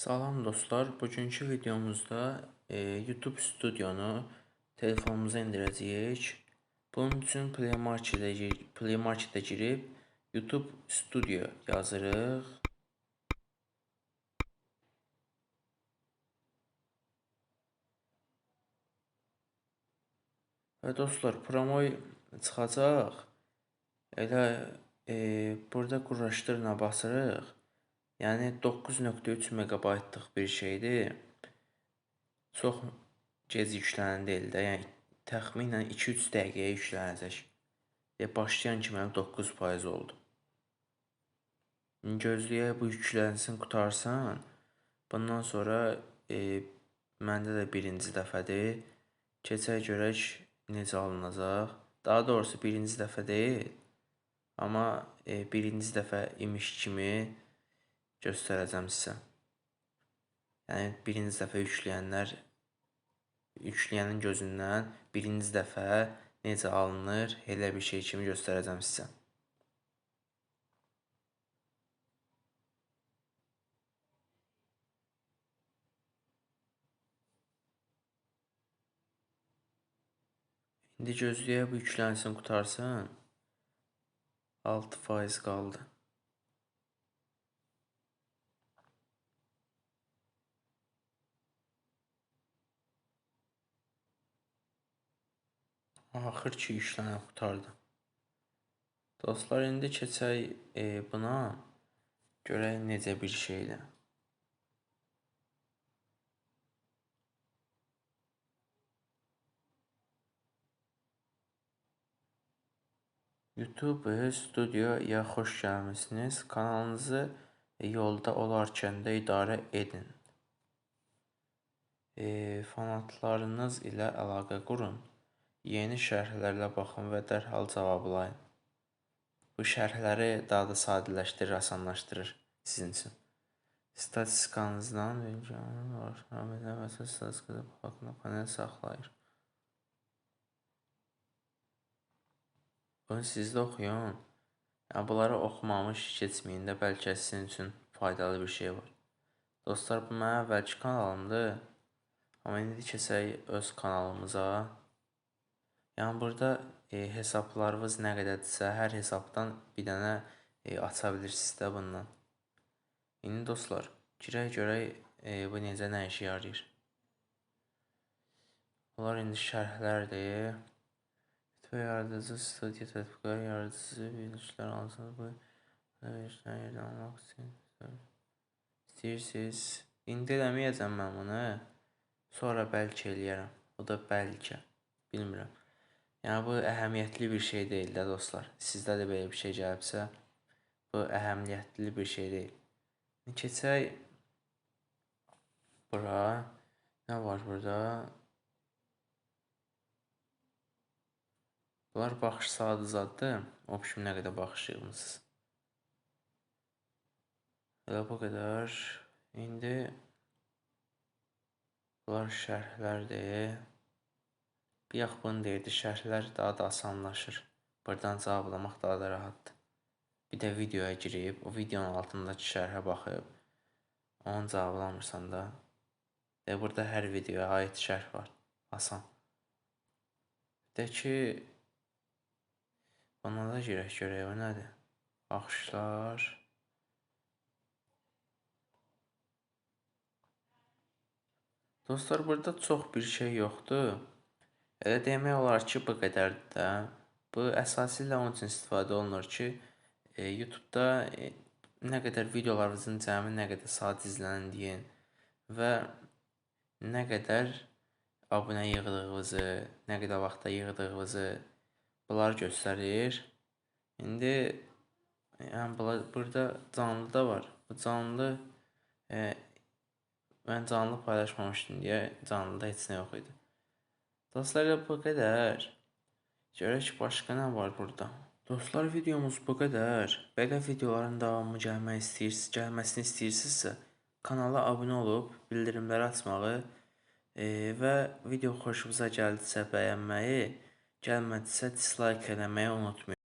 Salam dostlar, bugünkü videomuzda e, YouTube Studionu telefonumuza indirəcəyik. Bunun üçün Play Market-ə Play Market-ə girib YouTube Studio yazırıq. Və dostlar, promoy çıxacaq. Elə e, burada quraşdırına basırıq. Yəni 9.3 meqabaytlıq bir şeydir. Çox gec yüklənən deyil də, yəni təxminən 2-3 dəqiqəyə yüklənəcək. E, başlayan kimi 9% oldu. İndi Gözləyək bu yüklənsin, qutarsın. Bundan sonra e, məndə də birinci dəfədir. Keçək görək necə alınacaq. Daha doğrusu birinci dəfə deyil. Amma e, birinci dəfə imiş kimi göstərəcəm sizə. Yəni birinci dəfə yükləyənlər yükləyənin gözündən birinci dəfə necə alınır, elə bir şey kimi göstərəcəm sizə. İndi gözləyək bu yüklənsin, qutarsın. 6% qaldı. Axır ki yüklənib qurtardı. Dostlar, indi keçək e, buna. Görək necə bir şeydir. YouTube Studioya xoş gəlmisiniz. Kanalınızı yolda olarkən də idarə edin. E, fanatlarınız ilə əlaqə qurun. Yeni şərhlərlə baxın və dərhal cavablayın. Bu şərhləri daha da sadələşdirir, asanlaşdırır sizin üçün. Statistikanızdan videonun ortamına və statistikada haqqında panel saxlayır. Bunu siz də oxuyun. Yəni bunları oxumamış keçməyin də bəlkə sizin üçün faydalı bir şey var. Dostlar, bu mənim əvvəlki kanalımdır. Amma indi keçək öz kanalımıza. Yəni burada e, hesablarınız nə qədərdirsə, hər hesabdan bir dənə e, aça bilirsiniz də bundan. İndi dostlar, girək görək e, bu necə nə işə yarayır. Bunlar indi şərhlərdir. Video yaradıcı, studiya tətbiqat yaradıcısı verilişlər alsınız bu verilişlər yerdən almaq üçün istəyirsiniz. İndi eləməyəcəm mən bunu. Sonra bəlkə eləyərəm. O da bəlkə. Bilmirəm. Yəni bu əhəmiyyətli bir şey deyil də dostlar. Sizdə də belə bir şey gəlibsə, bu əhəmiyyətli bir şey deyil. Keçək bura. Nə var burada? Bunlar baxış saatı zaddır. Option nə qədər baxış yığmısınız. Elə bu qədər. İndi bunlar şərhlərdir. Bir yax bunu deyirdi, şərhlər daha da asanlaşır. Buradan cavablamaq daha da rahatdır. Bir də videoya girib, o videonun altındakı şərhə baxıb, onu cavablamırsan da. Və burada hər videoya aid şərh var. Asan. Bir də ki, buna da girək görək, o nədir? Baxışlar. Dostlar, burada çox bir şey yoxdur. Elə demək olar ki, bu qədərdir də. Bu əsasilə onun üçün istifadə olunur ki, e, YouTube-da e, nə qədər videolarınızın cəmi nə qədər saat izləndiyin və nə qədər abunə yığdığınızı, nə qədər vaxtda yığdığınızı bunlar göstərir. İndi yəni bunlar burada canlı da var. Bu canlı e, mən canlı paylaşmamışdım deyə canlıda heç nə yox idi. Dostlar bu qədər. Görək başqa nə var burada. Dostlar videomuz bu qədər. Belə videoların davamı gəlmək istəyirsiniz, gəlməsini istəyirsinizsə kanala abunə olub bildirimləri açmağı e, və video xoşunuza gəldisə bəyənməyi, gəlmədisə dislike eləməyi unutmayın.